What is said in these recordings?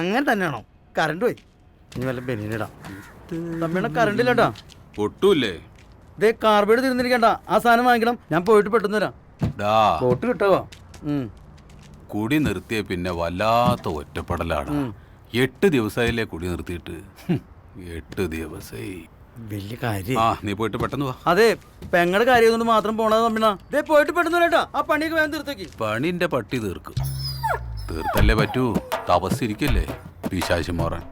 അങ്ങനെ തന്നെയാണോ? കറണ്ട് പോയി. ഇനി വല്ല ബെനിനിടാം തമ്മിയുടെ കറണ്ട് ഇല്ലട്ടാ പൊട്ടൂല്ലേ? ഇതേ കാർബേഡ് തിരുന്നിരിക്കണ്ട ആ സാധനം വാങ്ങിക്കണം. ഞാൻ പോയിട്ട് പെട്ടെന്ന് വരാം. ഡാ. ബോട്ട് കിട്ടാവോ ഉം. കുടി നിർത്തിയ പിന്നെ വല്ലാത്ത ഒറ്റപ്പെടലാണ്. എട്ട് ദിവസമായില്ലേ കുടി നിർത്തിയിട്ട്? ഹും, എട്ട് ദിവസമായി വലിയ കാര്യം. ആ നീ പോയിട്ട് പെട്ടെന്ന് വാ. അതെ പെങ്ങളുടെ കാര്യം കൊണ്ട് മാത്രം പോണത് തമ്മിണ പോയിട്ട് പെട്ടെന്ന് വരാട്ടാ ആ പണിയൊക്കെ വേഗം തീർത്തേക്ക്. പണിന്റെ പട്ടി തീർക്കും. തീർത്തല്ലേ പറ്റൂ? തപസ്സിരിക്കല്ലേ പിശാശി മോറൻ?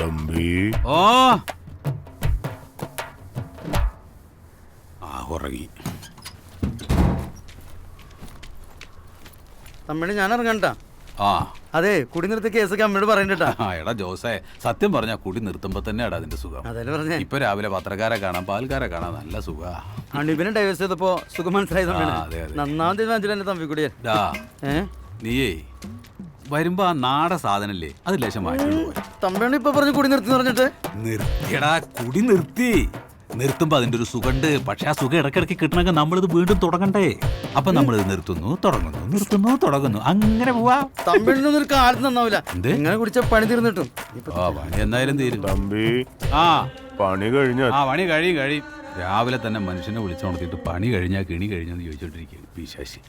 തമ്പി. ഓ. ആ ഉറങ്ങി. തമ്മിണ ഞാൻ ഇറങ്ങണ്ട ആ. അതെ കുടി നിർത്തി കേസ് അമ്മയോട് പറയണ്ടട്ടാ. ആ എടാ ജോസേ സത്യം പറഞ്ഞാ കുടി നിർത്തുമ്പോ തന്നെ എടാ അതിന്റെ സുഖം. അതല്ലേ പറഞ്ഞേ? ഇപ്പൊ രാവിലെ പത്രക്കാരെ കാണാം പാൽക്കാരെ കാണാം നല്ല സുഖാ. അണുബിനെ ഡൈവേഴ്സ് ചെയ്തപ്പോ സുഖം മനസ്സിലായി ആ, അതെ, അതെ. നന്നാം തീരുമാനിച്ചില്ല എന്റെ തമ്പി കൂടിയാ ഡാ ഏ? നീയേ വരുമ്പോ ആ നാടൻ സാധനല്ലേ അത് ലേശം വാങ്ങിക്കൊണ്ട് പോയി തമ്പിയാണ് ഇപ്പൊ പറഞ്ഞു കുടി നിർത്തി പറഞ്ഞിട്ട്? നിർത്തിയടാ കുടി നിർത്തി. നിർത്തുമ്പോ അതിന്റെ ഒരു സുഖണ്ട്. പക്ഷെ ആ സുഖം ഇടയ്ക്കിടയ്ക്ക് കിട്ടണമെങ്കിൽ നമ്മളിത് വീണ്ടും തുടങ്ങണ്ടേ. അപ്പൊ നമ്മളിത് നിർത്തുന്നു തുടങ്ങുന്നു നിർത്തുന്നു തുടങ്ങുന്നു. അങ്ങനെ പോവാ. തമ്പിളിനൊന്നും നിനക്ക് ആരും നന്നാവില്ല എന്ത്? ഇങ്ങനെ കുടിച്ച പണി തീർന്നിട്ടും. ആ പണി എന്തായാലും തീരും. തമ്പി ആ. പണി കഴിഞ്ഞ? ആ പണി കഴിയും കഴിയും രാവിലെ തന്നെ മനുഷ്യനെ വിളിച്ചുണർത്തിയിട്ട് പണി കഴിഞ്ഞാ കിണി കഴിഞ്ഞെന്ന് ചോദിച്ചോണ്ടിരിക്കുകയാണ് പിശാശി.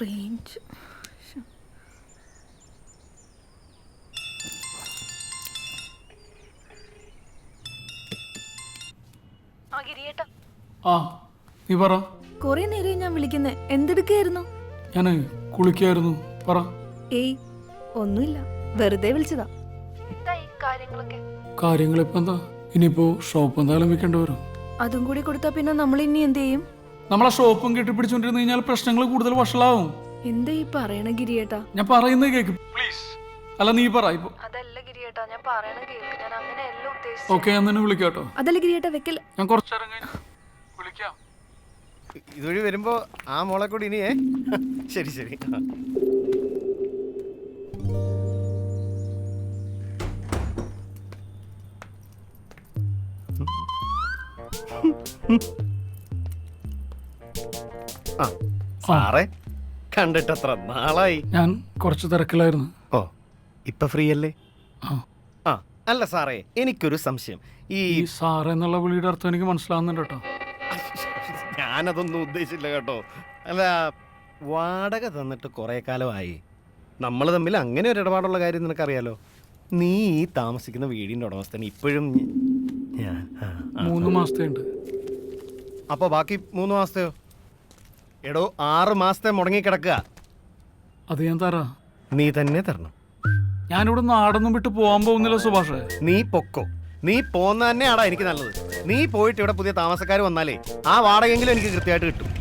റേഞ്ച് ആ നീ പറ. കൊറേ നേരം ഞാൻ വിളിക്കുന്നേ. എന്തെടുക്കായിരുന്നു? ഞാൻ കുളിക്കായിരുന്നു. പറ. ഏയ് ഒന്നുമില്ല. വെറുതെ വിളിച്ചതാ. ഇപ്പൊ എന്താ ഇനിയിപ്പോ ഷോപ്പ് എന്തായാലും വെക്കേണ്ടി വരും. അതും കൂടി കൊടുത്താ പിന്നെ നമ്മൾ ഇനി എന്ത് ചെയ്യും? നമ്മളെ ഷോപ്പും കെട്ടിപ്പിടിച്ചോണ്ടിരുന്ന് കഴിഞ്ഞാൽ പ്രശ്നങ്ങൾ കൂടുതൽ വഷളാവും. എന്താ ഈ പറയണ ഗിരിയേട്ടാ? ഞാൻ പറയുന്നത് കേക്ക്. പ്ലീസ് അല്ല നീ പറ ഇപ്പൊ. അതല്ല ഗിരിയേട്ടാ ഞാൻ പറയണ കേക്ക്. ഞാൻ അങ്ങനെയല്ല ഉദ്ദേശിച്ചത്. ഓക്കെ ഞാൻ നിന്നെ വിളിക്കാട്ടോ അതല്ല ഗിരിയേട്ടാ വെക്കൽ ഞാൻ കഴിഞ്ഞ് വിളിക്കാം. ഇതുവഴി വരുമ്പോ ആ മോളെ കൂടി ഇനിയേ ശരി ശരി. ആ. ആ. സാറേ കണ്ടിട്ടത്ര നാളായി. ഞാൻ കുറച്ച് തിരക്കിലായിരുന്നു. ഓ ഇപ്പൊ ഫ്രീ അല്ലേ ആ അല്ല സാറേ എനിക്കൊരു സംശയം. ഈ സാറേ എന്നുള്ള വിളിയുടെ അർത്ഥം എനിക്ക് മനസ്സിലാവുന്നുണ്ട് കേട്ടോ. ഞാനതൊന്നും ഉദ്ദേശിച്ചില്ല കേട്ടോ. അല്ല വാടക തന്നിട്ട് കുറേ കാലമായി. നമ്മൾ തമ്മിൽ അങ്ങനെ ഒരു ഇടപാടുള്ള കാര്യം നിനക്കറിയാലോ? നീ ഈ താമസിക്കുന്ന വീടിന്റെ ഉടമസ്ഥൻ ഇപ്പോഴും. മൂന്ന് മാസത്തെ ഉണ്ട് അപ്പോൾ ബാക്കി മൂന്ന് മാസത്തെയോ? എടോ ആറ് മാസത്തെ മുടങ്ങി കിടക്കുക അത് ഞാൻ തരാ. നീ തന്നെ തരണം. ഞാനിവിടെ നാടൊന്നും വിട്ട് പോകാൻ പോകുന്നില്ല സുഭാഷ്. നീ പൊക്കോ. നീ പോന്ന തന്നെയാടാ എനിക്ക് നല്ലത്. നീ പോയിട്ട് ഇവിടെ പുതിയ താമസക്കാർ വന്നാലേ ആ വാടകയെങ്കിലും എനിക്ക് കൃത്യമായിട്ട് കിട്ടും.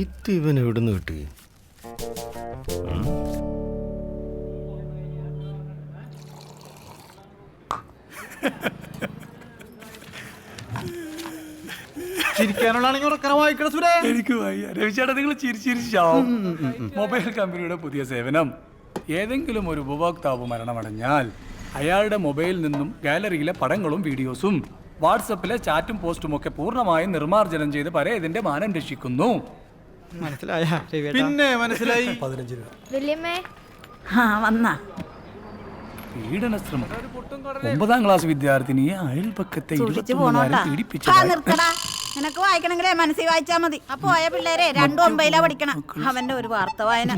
ഇത് ഇവൻ എവിടുന്ന് കിട്ടി? ചിരിക്കാനുള്ളതാണെങ്കിൽ ഉറക്കനെ വായിക്കണ സുരേ എനിക്ക് വയ്യ. രവിചേട്ടാ നിങ്ങൾ ചിരിച്ചിരിച്ചാവും മൊബൈൽ കമ്പനിയുടെ പുതിയ സേവനം. ഏതെങ്കിലും ഒരു ഉപഭോക്താവ് മരണമടഞ്ഞാൽ അയാളുടെ മൊബൈലിൽ നിന്നും ഗാലറിയിലെ പടങ്ങളും വീഡിയോസും വാട്സപ്പിലെ ചാറ്റും പോസ്റ്റും ഒക്കെ പൂർണമായും നിർമ്മാർജനം ചെയ്ത് പരേതിന്റെ മാനം രക്ഷിക്കുന്നു. മനസ്സിലായ പിന്നെ മനസ്സിലായി. പതിനഞ്ച് രൂപ. വല്യമ്മേ. ആ വന്നാ. പീഡന ശ്രമം ഒമ്പതാം ക്ലാസ് വിദ്യാർത്ഥിനിയെ അയൽപക്കത്തെ സൂക്ഷിച്ചു ഇരുപത്തിമൂന്നുകാരൻ നിനക്ക് വായിക്കണമെങ്കിലേ മനസ്സിൽ വായിച്ചാ മതി. അപ്പൊ പോയ പിള്ളേരെ രണ്ടും ഒമ്പതിലാ പഠിക്കണം. അവന്റെ ഒരു വാർത്ത വായന.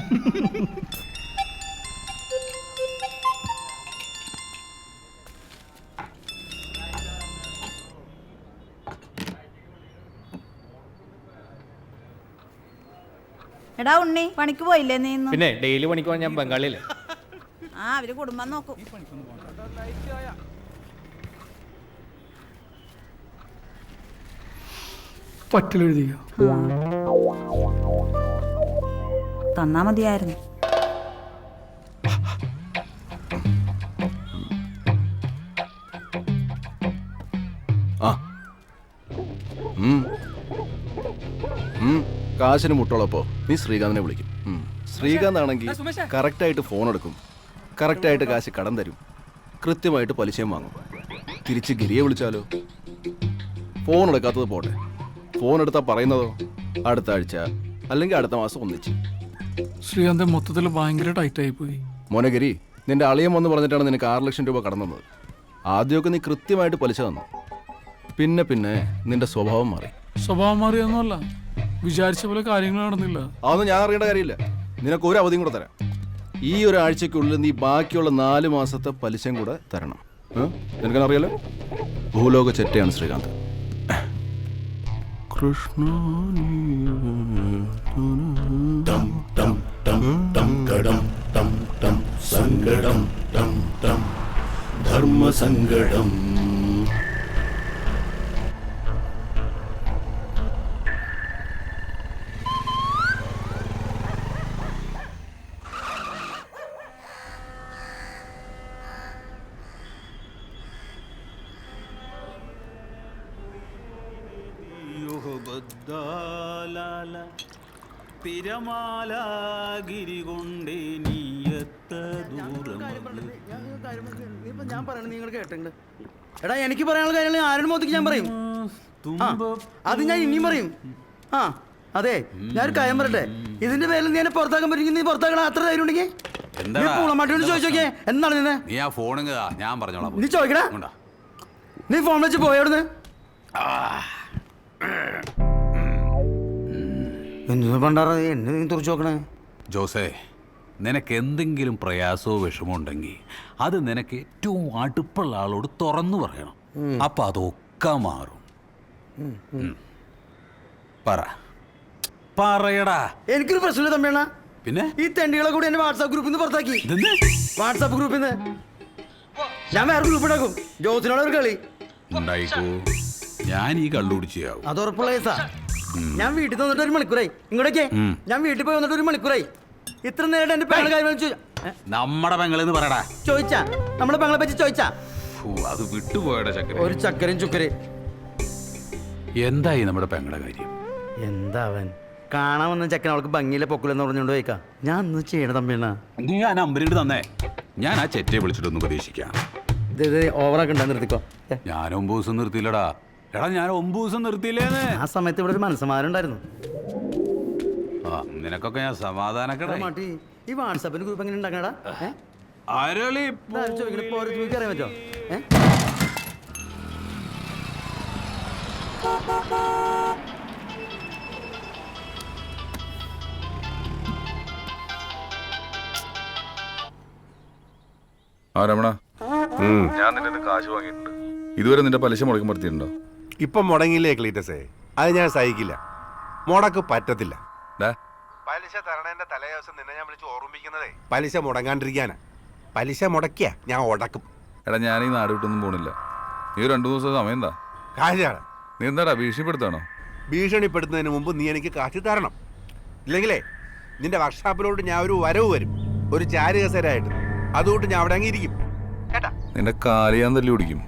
എടാ ഉണ്ണി പണിക്ക് പോയില്ലേ നീ ഇന്ന്? പിന്നെ ഡെയിലി പണിക്ക് പോകാൻ ഞാൻ ബംഗാളിയിലെ ആ അവർ കുടുംബം നോക്കും. പറ്റിലെഴുതിയോ. തന്നാ മതിയായിരുന്നു. കാശിന് മുട്ടോളപ്പോ. നീ ശ്രീകാന്തിനെ വിളിക്കും. ശ്രീകാന്ത് ആണെങ്കിൽ കറക്റ്റ് ആയിട്ട് ഫോൺ എടുക്കും. കറക്റ്റ് ആയിട്ട് കാശ് കടം തരും. കൃത്യമായിട്ട് പലിശയും വാങ്ങും. തിരിച്ച് ഗിരിയെ വിളിച്ചാലോ? ഫോൺ എടുക്കാത്തത് പോട്ടെ. ഫോൺ എടുത്താ പറയുന്നതോ? അടുത്ത ആഴ്ച അല്ലെങ്കിൽ അടുത്ത മാസം ഒന്നിച്ച്. ശ്രീകാന്ത് മൊത്തത്തിൽ ഭയങ്കര ടൈറ്റ് ആയി പോയി. മോനഗിരി നിന്റെ അളിയം വന്ന് പറഞ്ഞിട്ടാണ് നിനക്ക് ആറ് ലക്ഷം രൂപ കടന്നു തന്നത് ആദ്യമൊക്കെ നീ കൃത്യമായിട്ട് പലിശ തന്നു. പിന്നെ പിന്നെ നിന്റെ സ്വഭാവം മാറി. സ്വഭാവം മാറിയൊന്നുമല്ല. വിചാരിച്ച പോലെ കാര്യങ്ങൾ നടന്നില്ല. അതൊന്നും ഞാൻ അറിയേണ്ട കാര്യമില്ല. നിനക്ക് ഒരു അവധിയും കൂടെ തരാം. ഈ ഒരു ആഴ്ചക്കുള്ളിൽ നീ ബാക്കിയുള്ള നാല് മാസത്തെ പലിശയും കൂടെ തരണം. നിനക്കെന്നറിയാലോ നിനക്കറിയാലോ ഭൂലോക ചെറ്റയാണ് ശ്രീകാന്ത്. तं तं सङ्गडं तं तं धर्मसङ्गडम्। ധർമ്മസങ്കടം തിരമാലാഗിരി കൊണ്ടേ നീയത്ത ദൂരം ഞാൻ പറയണത് നിങ്ങൾ കേട്ടിട്ടുണ്ട് എടാ എനിക്ക് പറയാനുള്ള കാര്യങ്ങൾ ആരുടെ മുഖത്തേക്ക് ഞാൻ പറയും. ആ, അത് ഞാൻ ഇനിയും പറയും. ആ അതെ ഞാൻ കാര്യം പറയട്ടെ. ഇതിന്റെ പേരിൽ നീ എന്നെ പുറത്താക്കാൻ പറ്റുമെങ്കിൽ നീ പുറത്താക്കണ അത്ര ധൈര്യം ഉണ്ടെങ്കിൽ? പൂളമാട്ടിയോട് എന്താണ് നിന്നെ? നീ ആ ഞാൻ പറഞ്ഞോളാം. നീ ചോദിക്കടാ. നീ ഫോൺ വെച്ച് പോയവിടുന്ന് പണ്ടാറ എന്നെ നീ? തുറച്ചു നോക്കണേ? ജോസേ നിനക്ക് എന്തെങ്കിലും പ്രയാസമോ വിഷമോ ഉണ്ടെങ്കിൽ അത് നിനക്ക് ഏറ്റവും അടുപ്പുള്ള ആളോട് തുറന്നു പറയണം. അപ്പൊ അതൊക്കെ മാറും. പറ. പറയടാ. എനിക്കൊരു പ്രശ്നമില്ല തമ്മിയാണ് പിന്നെ? ഈ തെണ്ടികളെ കൂടി എന്നെ വാട്സാപ്പ് ഗ്രൂപ്പിൽ നിന്ന് പുറത്താക്കി? വാട്സാപ്പ് ഗ്രൂപ്പിൽ നിന്ന്. ഞാൻ വേറെ ഗ്രൂപ്പ് ഉണ്ടാക്കും. ജോസിനോട് ഒരു കളി. ഉണ്ടായിക്കോ. ഞാൻ ഈ കള്ളുപിടിച്ചാവും അത് ഉറപ്പുള്ള കേസാ. ഞാൻ വീട്ടിൽ വന്നിട്ട് ഒരു മണിക്കൂറായി. ഇങ്ങോട്ടേക്ക്. ഞാൻ വീട്ടിൽ പോയി വന്നിട്ട് ഒരു മണിക്കൂറായി. ഇത്ര നേരം എന്റെ പെങ്ങളെ കാര്യം? നമ്മുടെ പെങ്ങളെന്ന് പറയടാ. ചോദിച്ചാ? നമ്മളെ പെങ്ങളെ പറ്റി ചോദിച്ചാ? അത് വിട്ടുപോയടാ ചക്കര. ഒരു ചക്കരയും ചുക്കര് എന്തായി നമ്മുടെ പെങ്ങളെ കാര്യം? എന്താവൻ കാണാൻ വന്ന ചക്കൻ അവൾക്ക് ഭംഗിയിലെ പൊക്കിലെന്ന് പറഞ്ഞുകൊണ്ട് പോയിക്കാ. ഞാൻ ഒന്ന് ചെയ്യണ തമ്മിണ്ണ നീ ആ നമ്പറിട്ട് തന്നേ. ഞാൻ ആ ചെറ്റയെ വിളിച്ചിട്ടൊന്ന് പ്രതീക്ഷിക്കാം ഓവറാക്കണ്ട നിർത്തിക്കോ. ഞാൻ ഒമ്പത് ദിവസം നിർത്തിയില്ലടാ. എടാ ഞാൻ ഒമ്പത് ദിവസം നിർത്തിയില്ലേന്ന്. ആ സമയത്ത് ഇവിടെ ഒരു മനസ്സമാരം ഉണ്ടായിരുന്നു ആ നിനക്കൊക്കെ ഞാൻ സമാധാനക്കട. മാട്ടി ഈ വാട്സാപ്പിന് ഗ്രൂപ്പ് എങ്ങനെ ഉണ്ടാക്കണടാ? അരളി ചോദിക്കണ ഇപ്പൊ ഓരോ ചോദിക്കാൻ അറിയാൻ പറ്റോ ഏ? ആ രമണ. ഞാൻ നിന്റെ കാശ് വാങ്ങിയിട്ടുണ്ട്. ഇതുവരെ നിന്റെ പലിശ മുടക്കം വരുത്തിയിട്ടുണ്ടോ ഇപ്പം മുടങ്ങിയില്ലേ ക്ലീറ്റസേ? അത് ഞാൻ സഹിക്കില്ല. മുടക്ക് പറ്റത്തില്ല. പലിശ തരണേന്റെ തലേ ദിവസം നിന്നെ ഞാൻ വിളിച്ച് ഓർമ്മിപ്പിക്കുന്നതേ. പലിശ മുടങ്ങാണ്ടിരിക്കാനാ. പലിശ മുടക്കിയ ഞാൻ ഉടക്കും. എടാ ഞാൻ ഈ നാട് വിട്ടൊന്നും പോണില്ല. നീ ഒരു രണ്ടു ദിവസം സമയം എന്താ കാശാണ് നീ എന്താടാ ഭീഷണിപ്പെടുത്താണോ? ഭീഷണിപ്പെടുത്തുന്നതിന് മുമ്പ് നീ എനിക്ക് കാശ് തരണം. ഇല്ലെങ്കിലേ നിന്റെ വർക്ക്ഷോപ്പിലോട്ട് ഞാൻ ഒരു വരവ് വരും. ഒരു ചാരി കസേരയായിട്ട് അതുകൊണ്ട് ഞാൻ അവിടെ അങ്ങിരിക്കും കേട്ടാ? നിന്റെ കാലിയാൻ തല്ലി പിടിക്കും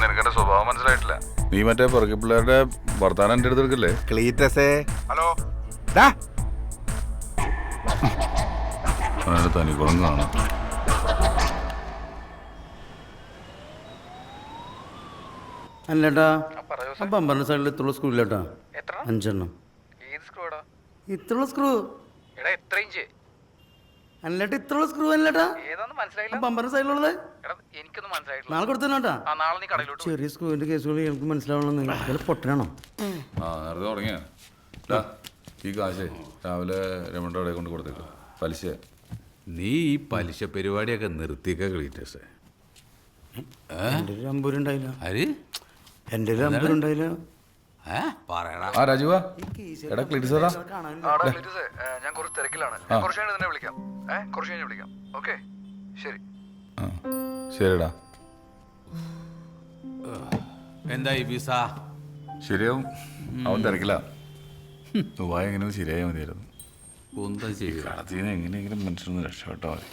നിനക്കെന്റെ സ്വഭാവം മനസ്സിലായിട്ടില്ല. നീ മറ്റേ പുറകെ പിള്ളേരുടെ വർത്താനം എന്റെ അടുത്ത് എടുക്കല്ലേ ക്ലീറ്റസേ. ഹലോ. ഡാ അവനെ തനിക്കുളം കാണാം. അല്ലേട്ടാ ആ പമ്പറിന്റെ സൈഡിൽ ഇത്തുള്ള സ്ക്രൂ അഞ്ചെണ്ണം. ഇത്ര സ്ക്രൂ അല്ലേട്ടാ ഇത്ര സ്ക്രൂ അല്ലട്ടാ ബമ്പറിന് പമ്പറിന്റെ സൈഡിലുള്ളത് നാളെ കൊടുത്തോട്ടാ ചെറിയ സ്ക്രൂവിന്റെ കേസുകൾ എനിക്ക് മനസ്സിലാവണം പൊട്ടനാണോ? ആ നേരത്തെ തുടങ്ങിയ ഡാ ഈ കാശേ രാവിലെ രമണിയുടെ അവിടെ കൊണ്ട് കൊടുത്തേക്ക്. പലിശ. നീ ഈ പലിശ പരിപാടിയൊക്കെ നിർത്തിയൊക്കെ കളിയിട്ടേ എന്റെ ഒരു അമ്പൂരുണ്ടായില്ല. ആര്? എന്റെ ഒരു അമ്പൂരുണ്ടായില്ല. ആ രാജുവാ എടാ ക്ലിറ്റിസറാ ഞാൻ കുറച്ച് തിരക്കിലാണ്. ഞാൻ കുറച്ച് കഴിഞ്ഞ് തന്നെ വിളിക്കാം. ഏ കുറച്ച് കഴിഞ്ഞ് വിളിക്കാം. ഓക്കെ. ശരി. ആ ശരിടാ. എന്തായി വിസ? ശരിയാവും. അവൻ തിരക്കില്ല ദുബായ് എങ്ങനെ ശരിയായാൽ മതിയായിരുന്നു. എന്താ ചെയ്യുക? കടത്തിൽ നിന്ന് എങ്ങനെയെങ്കിലും മനുഷ്യരൊന്ന് രക്ഷപ്പെട്ടാൽ മതി.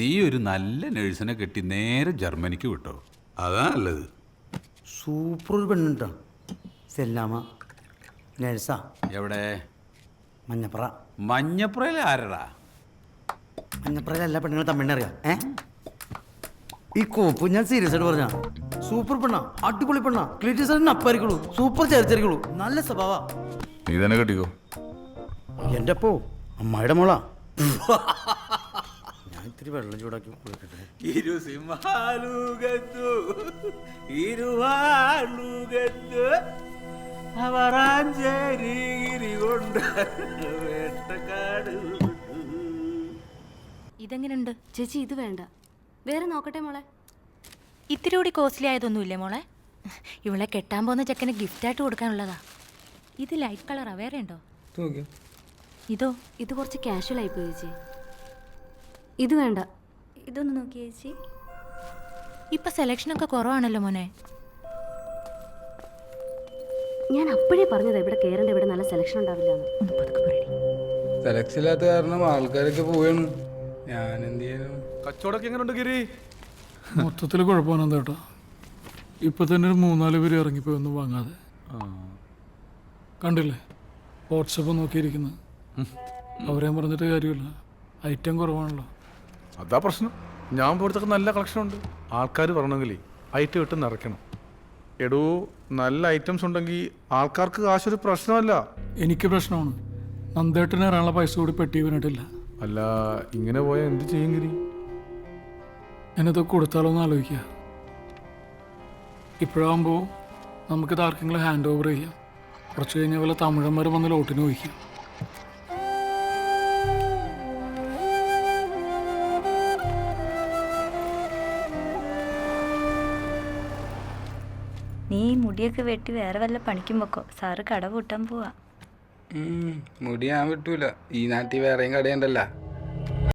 നീ ഒരു നല്ല നഴ്സിനെ കെട്ടി നേരെ ജർമ്മനിക്ക് വിട്ടോ. അതാ നല്ലത്. സൂപ്പർ ഒരു പെണ്ണുണ്ടാ. സെല്ലാമ നേഴ്സാ. എവിടെ? മഞ്ഞപ്പുറ മഞ്ഞപ്പുറയിലെ ആരടാ? മഞ്ഞപ്പുറയിലെ എല്ലാ പെണ്ണുങ്ങളും തമ്മിണ്ണ അറിയാം ഏ? ഈ കോപ്പ് ഞാൻ സീരിയസ് ആയിട്ട് പറഞ്ഞ സൂപ്പർ പെണ്ണ അടിപൊളി പെണ്ണ. ക്ലീറ്റീസ് അപ്പായിരിക്കുള്ളൂ. സൂപ്പർ ചേർച്ചായിരിക്കുള്ളൂ നല്ല സ്വഭാവ. നീ തന്നെ കെട്ടിക്കോ. എന്റെ അപ്പോ അമ്മായിയുടെ മോളാ. ഞാൻ ഇത്തിരി വെള്ളം ചൂടാക്കി കൊടുക്കട്ടെ ഇരു സിംഹാലുകത്തു ഇരുവാളുകത്തു. അവറാഞ്ചേരി കൊണ്ട് വേട്ടക്കാട് ഇതെങ്ങനെയുണ്ട് ചേച്ചി ഇത് വേണ്ട. വേറെ നോക്കട്ടെ മോളെ? ഇത്തിരി കൂടി കോസ്റ്റ്ലി ആയതൊന്നുമില്ലേ മോളെ? ഇവളെ കെട്ടാൻ പോകുന്ന ചെക്കന് ഗിഫ്റ്റായിട്ട് കൊടുക്കാനുള്ളതാ. ഇത് ലൈറ്റ് കളറാ വേറെ ഉണ്ടോ? ഇതോ? ഇത് കുറച്ച് കാഷ്വൽ ആയി പോയി ചേച്ചി. ഇത് വേണ്ട. ഇതൊന്ന് നോക്കി ചേച്ചി. ഇപ്പൊ സെലക്ഷനൊക്കെ കുറവാണല്ലോ മോനെ. ഞാൻ അപ്പോഴേ പറഞ്ഞത് ഇവിടെ കേറേണ്ട ഇവിടെ നല്ല സെലക്ഷൻ ഉണ്ടാവില്ല ഒന്ന് പതുക്കെ പറയടി. സെലക്ഷൻ ഇല്ലാത്ത കാരണം ആൾക്കാരൊക്കെ പോവാണ്. ഞാൻ എന്ത് ചെയ്യാനും കച്ചവടമൊക്കെ എങ്ങനെയുണ്ട് ഗിരി? മൊത്തത്തിൽ കുഴപ്പമാണ് കേട്ടോ ഇപ്പൊ തന്നെ ഒരു മൂന്നാൽ പേര് ഇറങ്ങിപ്പോയി ഒന്നും വാങ്ങാതെ. കണ്ടില്ലേ? വാട്സപ്പ് നോക്കിയിരിക്കുന്നു. അവരെ പറഞ്ഞിട്ട് കാര്യമില്ല. ഐറ്റം കുറവാണല്ലോ. അതാ പ്രശ്നം. ഞാൻ പോലത്തൊക്കെ നല്ല കളക്ഷൻ ഉണ്ട്. ആൾക്കാർ പറഞ്ഞെങ്കിൽ ഐറ്റം ഇട്ട് നിറയ്ക്കണം. എടോ നല്ല ഐറ്റംസ് ഉണ്ടെങ്കിൽ ആൾക്കാർക്ക് കാശൊരു പ്രശ്നമല്ല. എനിക്ക് പ്രശ്നമാണ്. നന്ദേട്ടന് ഒരാളെ പൈസ കൂടി പെട്ടി വീണിട്ടില്ല. അല്ല ഇങ്ങനെ പോയാൽ എന്ത് ചെയ്യും ഗിരി? ഞാനിത് കൊടുത്താലോന്ന് ആലോചിക്കുക ഇപ്പോഴാകുമ്പോൾ നമുക്കിത് ആർക്കെങ്കിലും ഹാൻഡ് ഓവർ ചെയ്യാം. കുറച്ച് കഴിഞ്ഞാൽ വല്ല തമിഴന്മാർ വന്ന് ലോട്ടിന് വഹിക്കാം നീ മുടിയൊക്കെ വെട്ടി വേറെ വല്ല പണിക്കും വെക്കോ. സാറ് കട പൂട്ടാൻ പോവാ. മുടി ഞാൻ വിട്ടൂല. ഈ നാട്ടിൽ വേറെയും കടയുണ്ടല്ലോ.